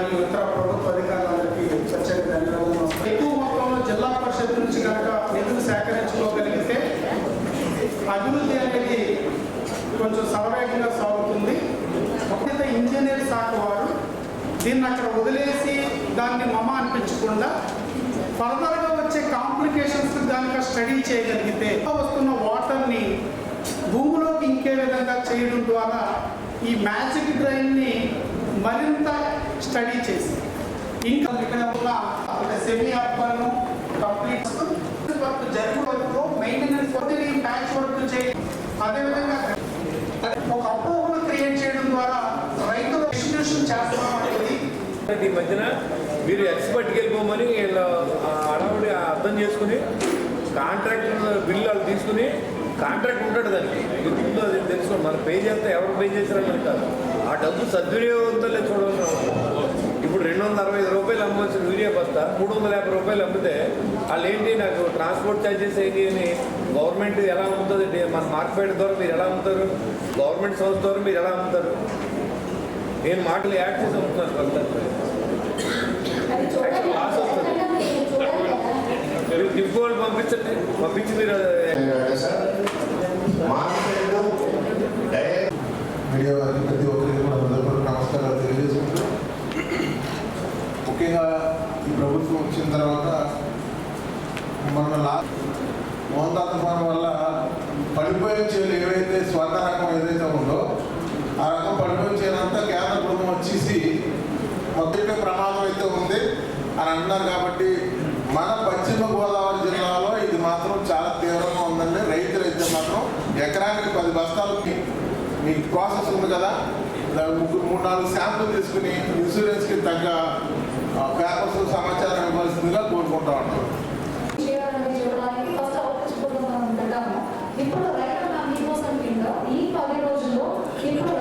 మరియు ఇతర ప్రభుత్వ అధికారులందరికీ చర్చకు ధన్యవాదాలు. ఎక్కువ మొత్తంలో జిల్లా పరిషత్ నుంచి కనుక నిధులు సేకరించుకోగలిగితే అభివృద్ధి అనేది కొంచెం సర్వేగంగా సాగుతుంది. ఒకటి ఇంజనీర్ శాఖ వారు దీన్ని అక్కడ వదిలేసి దాన్ని మమ అనిపించకుండా ఫర్దర్గా వచ్చే కాంప్లికేషన్స్ కనుక స్టడీ చేయగలిగితే వస్తున్న వాటర్ని భూమిలోకి ఇంకే విధంగా చేయడం ద్వారా ఈ మ్యాజిక్ డ్రైన్ని మరింత స్టడీ చేసి. ఇంకా ఇక్కడ ఉన్న semi urban complete work maintenance కొద్ది ప్యాచ్ వర్క్ చేయాలి అదేవిధంగా ఒక అపోహను క్రియేట్ చేయడం ద్వారా రైతులు డిస్ట్రిబ్యూషన్ చేస్తాం అనేది. ఈ మధ్యన మీరు ఎక్స్పర్ట్కి వెళ్ళిపోమని వీళ్ళ అడవుడి అర్థం చేసుకుని కాంట్రాక్టర్ బిల్లు వాళ్ళు తీసుకుని కాంట్రాక్ట్ ఉంటాడు దానికి. ఇది ముందు అది తెలుసుకోండి మనం పే చేస్తే ఎవరు పే చేశారని కాదు. ఆ డబ్బు సద్వినియోగంతో చూడవలసిన అవసరం. ఇప్పుడు రెండు వందల అరవై ఐదు రూపాయలు అమ్మవలసిన యూరియా బస్తా. మూడు వందల యాభై రూపాయలు అమ్మితే వాళ్ళు ఏంటి నాకు ట్రాన్స్పోర్ట్ ఛార్జెస్ ఏంటి అని గవర్నమెంట్ ఎలా అమ్ముతుంది? మన మార్కెట్ ద్వారా మీరు ఎలా అమ్ముతారు? గవర్నమెంట్ సంస్థ ద్వారా మీరు ఎలా అమ్ముతారు? నేను మాటలు యాడ్ చేసి అమ్ముతున్నాను లాస్ వస్తుంది. మీరు పంపించండి. పంపించి మీరు video sir market direct media వారికి ప్రతి ఒక్కరికి కూడా హృదయపూర్వక నమస్కారాలు తెలియజేసుకుంటూ ముఖ్యంగా ఈ ప్రభుత్వం వచ్చిన తర్వాత మన మోహన్ తుఫాను వల్ల పడిపోయిన చేలు ఏవైతే స్వర్ణ రకం ఏదైతే ఉందో ఆ రకం పడిపోయిన చేలంతా కేంద్ర ప్రభుత్వం వచ్చేసి మొదటి ప్రమాదం అయితే ఉంది అని అంటున్నారు కాబట్టి మన పశ్చిమ గోదావరి జిల్లాలో ఇది మాత్రం చాలా తీవ్రంగా ఉందండి. రైతులు అయితే మాత్రం ఎకరానికి పది బస్తాలకి మీ- ప్రాసెస్ ఉంది కదా. ముగ్గురు మూడు నాలుగు శాంపుల్ తీసుకుని ఇన్సూరెన్స్కి తగ్గ పేపర్స్ సమాచారం ఇవ్వాల్సిందిగా కోరుకుంటా ఉంటాం ఇప్పుడు రైతు మీకోసం కింద ఈ పది రోజుల్లో ఇప్పుడు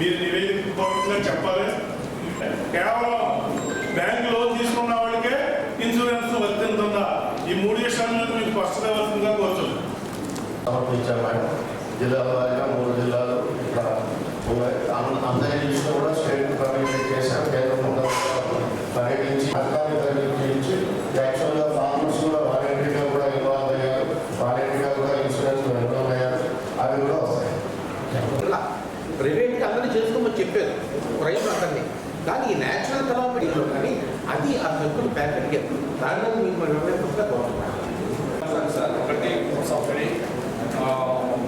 మీరు నివేదికపూర్వకంగా చెప్పాలి. కేవలం బ్యాంక్ లోన్ తీసుకున్న వాళ్ళకే ఇన్సూరెన్స్ వర్తింతుందా ఈ మూడు విషయాల మీకు స్పష్టత వస్తుందా కోరుతున్నాను సమర్పించాం జిల్లాల వారిగా మూడు జిల్లాలు ఇక్కడ అందరి లిస్టు కూడా స్టేట్ కానీ ఈ నేచురల్ కలామిటీలో కానీ అది ఆ హక్కులు ప్యాకెట్గా దాని మీద మీకు మన వివరించకుండా కోరుతున్నాను సార్ ఒకటి subsidy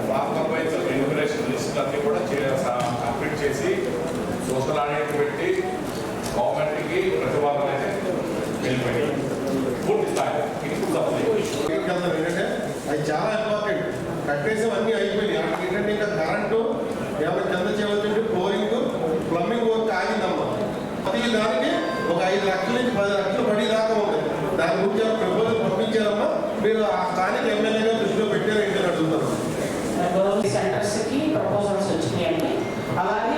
farmer wise enumeration list అన్ని కూడా కంప్లీట్ చేసి సోషల్ ఆడిట్ పెట్టి గవర్నమెంట్కి ప్రతిపాదన అయితే వెళ్ళిపోయి పూర్తి స్థాయి. ఏంటంటే అది చాలా ఇంపార్టెంట్ కట్టేసి అన్నీ అయిపోయినాయి. ఏంటంటే ఇంకా కరెంటు ఎవరి కింద ప్రతి దానికి ఒక ఐదు లక్షల నుంచి పది లక్షలు పడి దాకా ఉంది. దాని గురించి ప్రభుత్వం పంపించారమ్మా? మీరు ఆ స్థానిక ఎమ్మెల్యేగా దృష్టిలో పెట్టారు ఏంటని అడుగుతారు సెంటర్స్కి ప్రపోజల్స్ వచ్చినాయండి. అలాగే